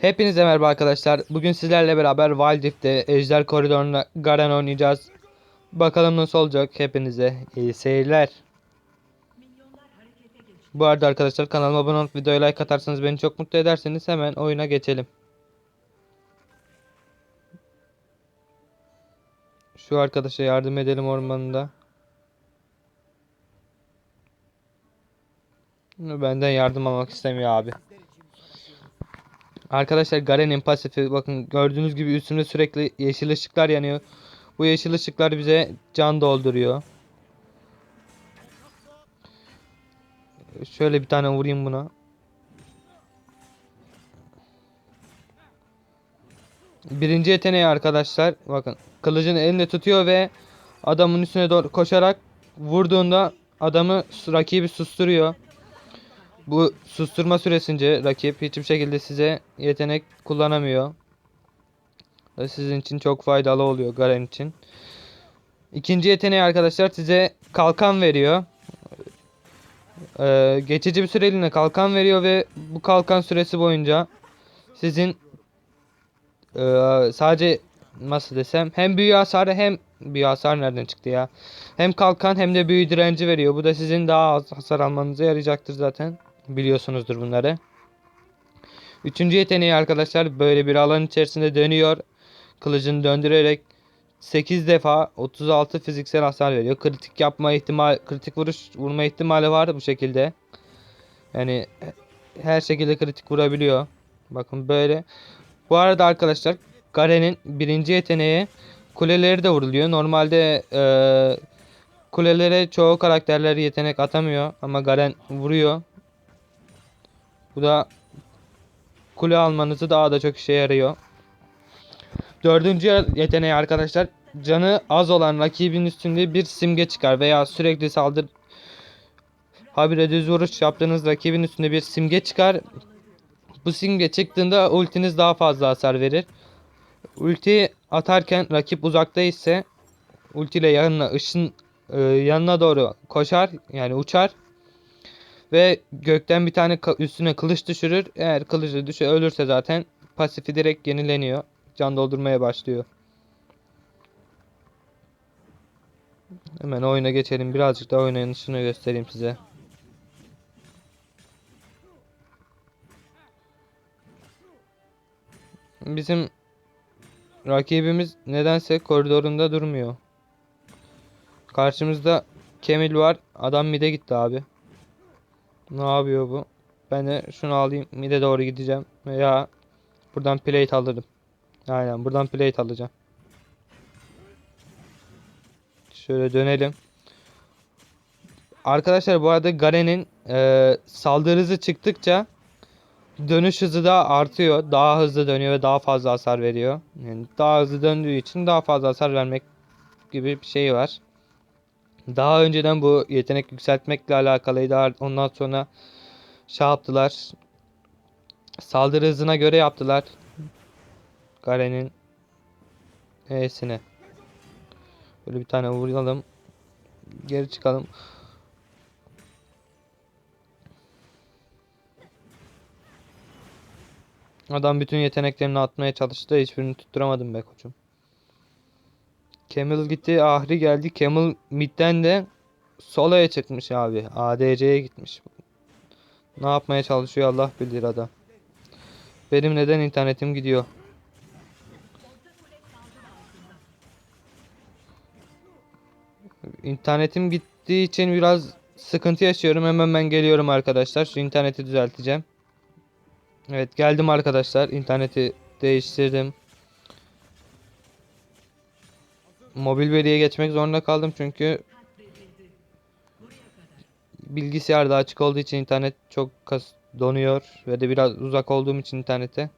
Hepinize merhaba arkadaşlar. Bugün sizlerle beraber Wild Rift'te Ejder Koridor'una Garen oynayacağız. Bakalım nasıl olacak hepinize. iyi seyirler. Bu arada arkadaşlar kanalıma abone olup videoya like atarsanız beni çok mutlu ederseniz hemen oyuna geçelim. Şu arkadaşa yardım edelim ormanında. Benden yardım almak istemiyor abi. Arkadaşlar Garen'in pasifi bakın gördüğünüz gibi üstünde sürekli yeşil ışıklar yanıyor. Bu yeşil ışıklar bize can dolduruyor. Şöyle bir tane vurayım buna. Birinci yeteneği arkadaşlar bakın kılıcını elinde tutuyor ve adamın üstüne doğru koşarak vurduğunda adamı rakibi susturuyor. Bu susturma süresince rakip hiçbir şekilde size yetenek kullanamıyor. Sizin için çok faydalı oluyor Garen için. İkinci yeteneği arkadaşlar size kalkan veriyor. Ee, geçici bir süreliğine kalkan veriyor ve bu kalkan süresi boyunca sizin e, sadece nasıl desem hem büyü hasarı hem büyü hasar nereden çıktı ya? Hem kalkan hem de büyü direnci veriyor. Bu da sizin daha az hasar almanıza yarayacaktır zaten. Biliyorsunuzdur bunları. Üçüncü yeteneği arkadaşlar böyle bir alan içerisinde dönüyor. Kılıcını döndürerek 8 defa 36 fiziksel hasar veriyor. Kritik yapma ihtimal, kritik vuruş vurma ihtimali var bu şekilde. Yani her şekilde kritik vurabiliyor. Bakın böyle. Bu arada arkadaşlar Garen'in birinci yeteneği kuleleri de vuruluyor. Normalde eee kulelere çoğu karakterler yetenek atamıyor ama Garen vuruyor. Bu da kule almanızı daha da çok işe yarıyor. Dördüncü yeteneği arkadaşlar canı az olan rakibin üstünde bir simge çıkar veya sürekli saldır habire düz vuruş yaptığınız rakibin üstünde bir simge çıkar. Bu simge çıktığında ultiniz daha fazla hasar verir. Ulti atarken rakip uzakta ise ulti ile yanına ışın e, yanına doğru koşar yani uçar ve gökten bir tane üstüne kılıç düşürür. Eğer kılıcı düşe ölürse zaten pasifi direkt yenileniyor. Can doldurmaya başlıyor. Hemen oyuna geçelim. Birazcık daha oynanışını göstereyim size. Bizim rakibimiz nedense koridorunda durmuyor. Karşımızda Kemil var. Adam mid'e gitti abi. Ne yapıyor bu? Ben de şunu alayım. Mid'e doğru gideceğim. Veya buradan plate alırım. Aynen buradan plate alacağım. Şöyle dönelim. Arkadaşlar bu arada Garen'in e, saldırı hızı çıktıkça dönüş hızı da artıyor. Daha hızlı dönüyor ve daha fazla hasar veriyor. Yani daha hızlı döndüğü için daha fazla hasar vermek gibi bir şey var. Daha önceden bu yetenek yükseltmekle alakalıydı. Ondan sonra şey yaptılar. Saldırı hızına göre yaptılar. Garen'in E'sine. Böyle bir tane vuralım. Geri çıkalım. Adam bütün yeteneklerini atmaya çalıştı. Hiçbirini tutturamadım be koçum. Camel gitti. Ahri geldi. Camel midden de solaya çıkmış abi. ADC'ye gitmiş. Ne yapmaya çalışıyor Allah bilir adam. Benim neden internetim gidiyor? İnternetim gittiği için biraz sıkıntı yaşıyorum. Hemen ben geliyorum arkadaşlar. Şu interneti düzelteceğim. Evet geldim arkadaşlar. İnterneti değiştirdim. Mobil veriye geçmek zorunda kaldım çünkü bilgisayarda açık olduğu için internet çok donuyor ve de biraz uzak olduğum için internete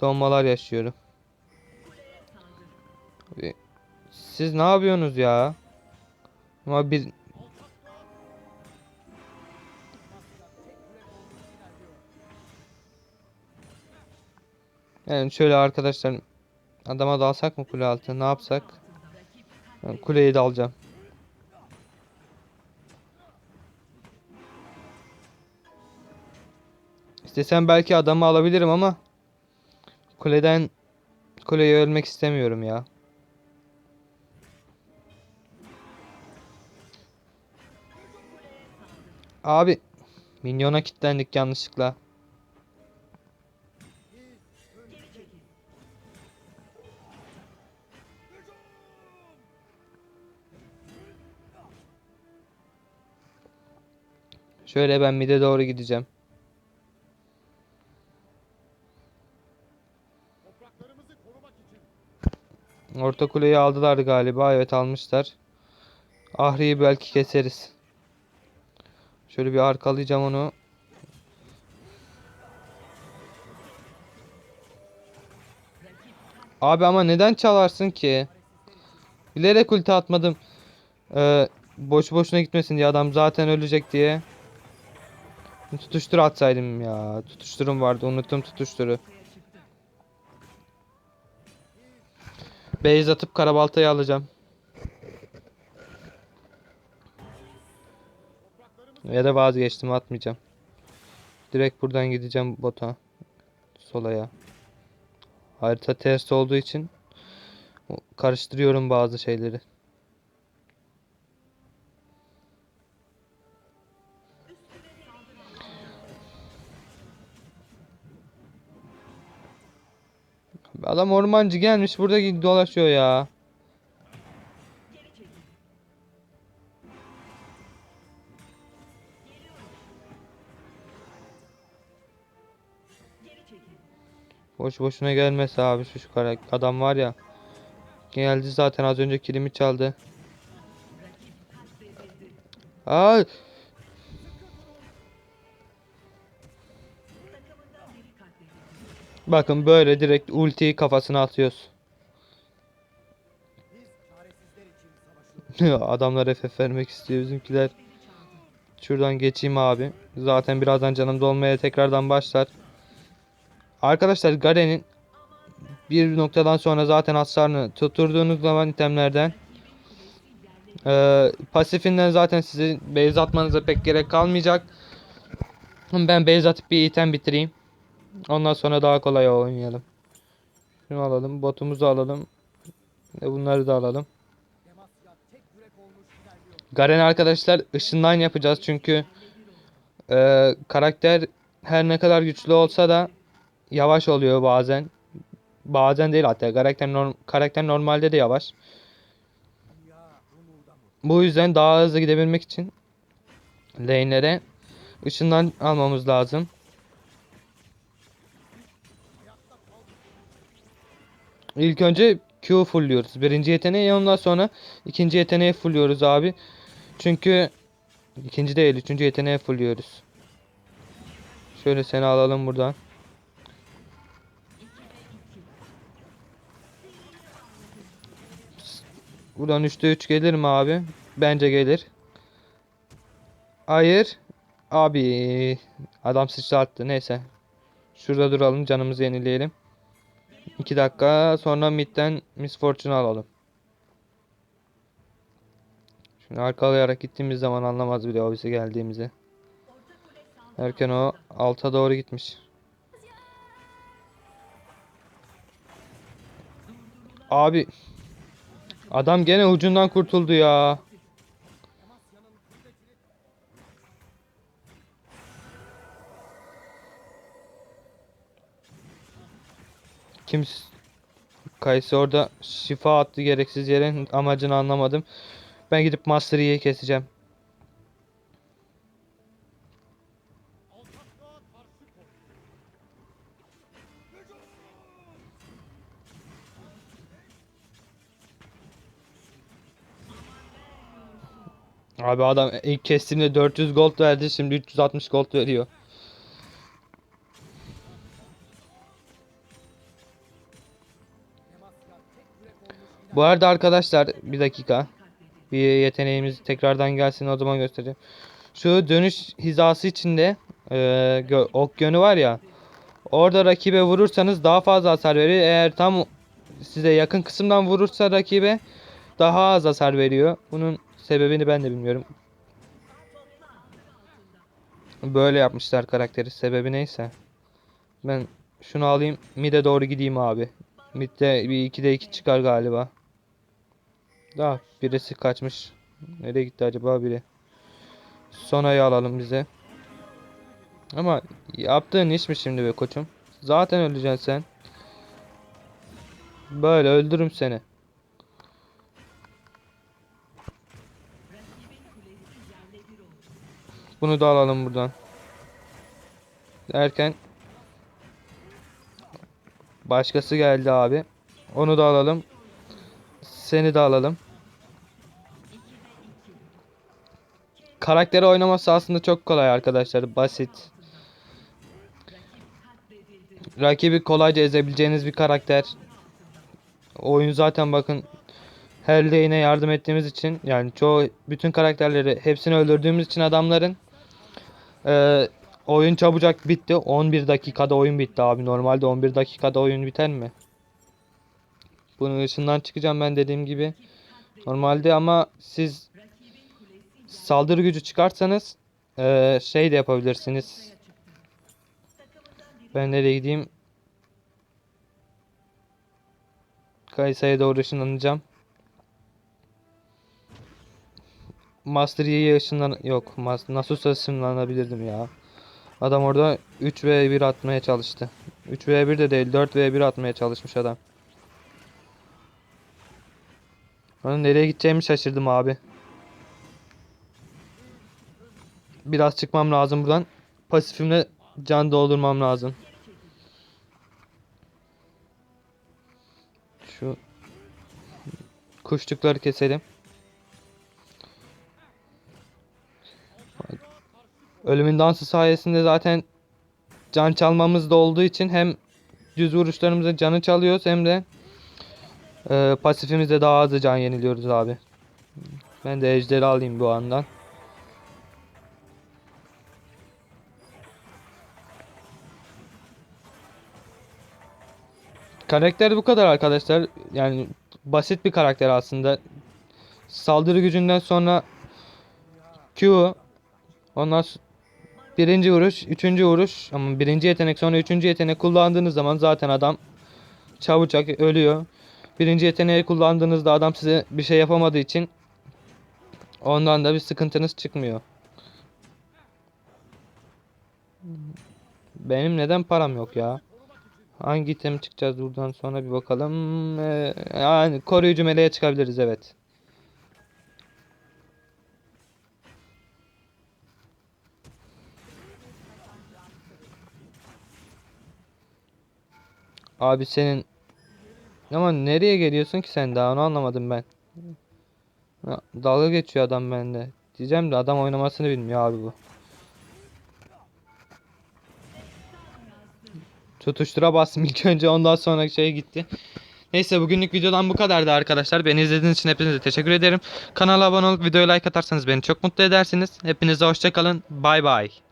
donmalar yaşıyorum. Siz ne yapıyorsunuz ya? Ama bir Yani şöyle arkadaşlar adama dalsak mı kule altı ne yapsak? Ben kuleyi de alacağım. İstesem belki adamı alabilirim ama Kuleden kuleyi ölmek istemiyorum ya. Abi minyona kilitlendik yanlışlıkla. Şöyle ben mide doğru gideceğim. Orta kuleyi aldılar galiba. Evet almışlar. Ahri'yi belki keseriz. Şöyle bir arkalayacağım onu. Abi ama neden çalarsın ki? Bilerek ulti atmadım. Ee, boş boşuna gitmesin diye adam zaten ölecek diye. Tutuştur atsaydım ya. Tutuşturum vardı. Unuttum tutuşturu. Beyz atıp karabaltayı alacağım. Ya da vazgeçtim atmayacağım. Direkt buradan gideceğim bota. Solaya. Harita ters olduğu için karıştırıyorum bazı şeyleri. Adam ormancı gelmiş burada dolaşıyor ya. Boş boşuna gelmesi abi şu, şu adam var ya. Geldi zaten az önce kilimi çaldı. Aa! Bakın böyle direkt ultiyi kafasına atıyoruz. Adamlar FF vermek istiyor bizimkiler. Şuradan geçeyim abi. Zaten birazdan canım dolmaya tekrardan başlar. Arkadaşlar Garen'in bir noktadan sonra zaten hasarını tutturduğunuz zaman itemlerden e, pasifinden zaten sizin base atmanıza pek gerek kalmayacak. Ben base atıp bir item bitireyim. Ondan sonra daha kolay oynayalım. Şunu alalım. Botumuzu alalım. Ve bunları da alalım. Garen arkadaşlar ışından yapacağız çünkü e, karakter her ne kadar güçlü olsa da yavaş oluyor bazen. Bazen değil hatta karakter norm karakter normalde de yavaş. Bu yüzden daha hızlı gidebilmek için lane'lere ışından almamız lazım. İlk önce Q fullüyoruz. Birinci yeteneği ondan sonra ikinci yeteneği fulluyoruz abi. Çünkü ikinci değil üçüncü yeteneği fulluyoruz. Şöyle seni alalım buradan. Buradan 3'te 3 gelir mi abi? Bence gelir. Hayır. Abi adam sıçrattı. Neyse. Şurada duralım canımızı yenileyelim. 2 dakika sonra midden Miss Fortune alalım. Şimdi arkalayarak gittiğimiz zaman anlamaz bile o bize geldiğimizi. Erken o alta doğru gitmiş. Abi adam gene ucundan kurtuldu ya. Kim Kayısı orada şifa attı gereksiz yere amacını anlamadım. Ben gidip Master Yi'yi keseceğim. Abi adam ilk kestiğimde 400 gold verdi şimdi 360 gold veriyor. Bu arada arkadaşlar bir dakika. Bir yeteneğimiz tekrardan gelsin o zaman göstereceğim. Şu dönüş hizası içinde e, ok yönü var ya. Orada rakibe vurursanız daha fazla hasar veriyor. Eğer tam size yakın kısımdan vurursa rakibe daha az hasar veriyor. Bunun sebebini ben de bilmiyorum. Böyle yapmışlar karakteri. Sebebi neyse. Ben şunu alayım. Mid'e doğru gideyim abi. Mid'de bir 2'de 2 çıkar galiba. Daha birisi kaçmış. Nereye gitti acaba biri? Sonayı alalım bize. Ama yaptığın iş mi şimdi be koçum? Zaten öleceksin sen. Böyle öldürürüm seni. Bunu da alalım buradan. Derken başkası geldi abi. Onu da alalım. Seni de alalım. Karakteri oynaması aslında çok kolay arkadaşlar. Basit. Rakibi kolayca ezebileceğiniz bir karakter. Oyun zaten bakın her lane'e yardım ettiğimiz için yani çoğu bütün karakterleri hepsini öldürdüğümüz için adamların eee, oyun çabucak bitti. 11 dakikada oyun bitti abi. Normalde 11 dakikada oyun biter mi? Bunun ışığından çıkacağım ben dediğim gibi. Normalde ama siz saldırı gücü çıkarsanız eee, şey de yapabilirsiniz. Ben nereye gideyim? Kayseri'ye doğru ışınlanacağım. Master Yi'ye ışınlan... Yok. Mas Nasus'a ışınlanabilirdim ya. Adam orada 3v1 atmaya çalıştı. 3v1 de değil 4v1 atmaya çalışmış adam. Ben nereye gideceğimi şaşırdım abi. Biraz çıkmam lazım buradan. Pasifimle can doldurmam lazım. Şu kuşlukları keselim. Ölümün dansı sayesinde zaten can çalmamız da olduğu için hem düz vuruşlarımızda canı çalıyoruz hem de e, pasifimizde daha az can yeniliyoruz abi. Ben de ejderi alayım bu andan. Karakter bu kadar arkadaşlar. Yani basit bir karakter aslında. Saldırı gücünden sonra Q ondan birinci vuruş, üçüncü vuruş ama birinci yetenek sonra üçüncü yetenek kullandığınız zaman zaten adam çabucak ölüyor. Birinci yeteneği kullandığınızda adam size bir şey yapamadığı için ondan da bir sıkıntınız çıkmıyor. Benim neden param yok ya? Hangi item çıkacağız buradan sonra bir bakalım. Ee, yani koruyucu meleğe çıkabiliriz evet. Abi senin ama nereye geliyorsun ki sen daha onu anlamadım ben. Dalga geçiyor adam bende. Diyeceğim de adam oynamasını bilmiyor abi bu. Tutuştura bastım ilk önce ondan sonra şey gitti. Neyse bugünlük videodan bu kadardı arkadaşlar. Beni izlediğiniz için hepinize teşekkür ederim. Kanala abone olup videoya like atarsanız beni çok mutlu edersiniz. Hepinize hoşçakalın. Bay bay.